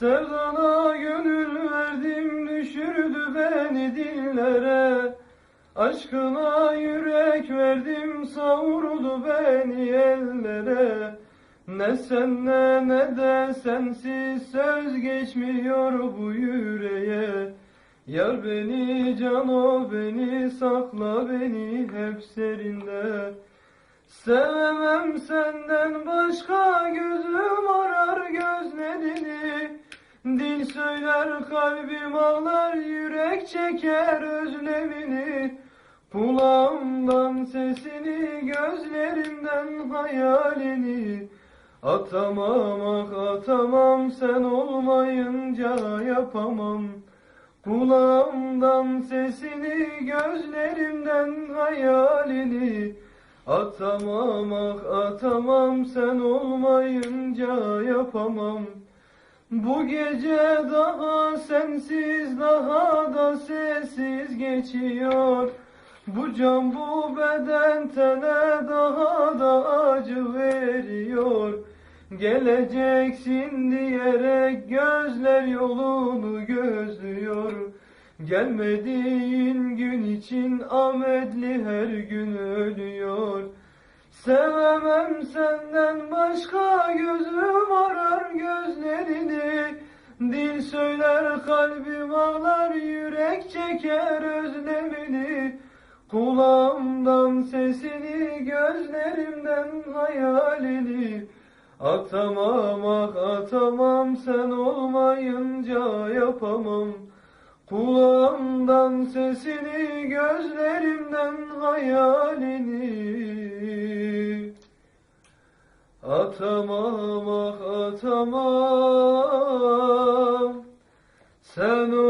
Sevdana gönül verdim düşürdü beni dillere. Aşkına yürek verdim savurdu beni ellere. Ne senle ne de sensiz söz geçmiyor bu yüreğe. Yar beni cano beni sakla beni hep serinde. Sevemem senden başka gözüm arar gözlerini Dil söyler kalbim ağlar yürek çeker özlemini. Kulağımdan sesini gözlerimden hayalini. Atamam ah atamam sen olmayınca yapamam. Kulağımdan sesini gözlerimden hayalini. Atamam ah atamam sen olmayınca yapamam Bu gece daha sensiz daha da sessiz geçiyor. Bu can bu beden tene daha da acı veriyor. Geleceksin diyerek gözler yolunu gözlüyor. Gelmediğin gün için Ahmetli her gün ölüyor. Sevemem senden başka gözüm arar gözlerini Dil söyler kalbim ağlar yürek çeker özlemini. Kulağımdan sesini gözlerimden hayalini. Atamam ah atamam sen olmayınca yapamam. Kulağımdan sesini gözlerimden hayalini. Atamam ah atamam sen olmayınca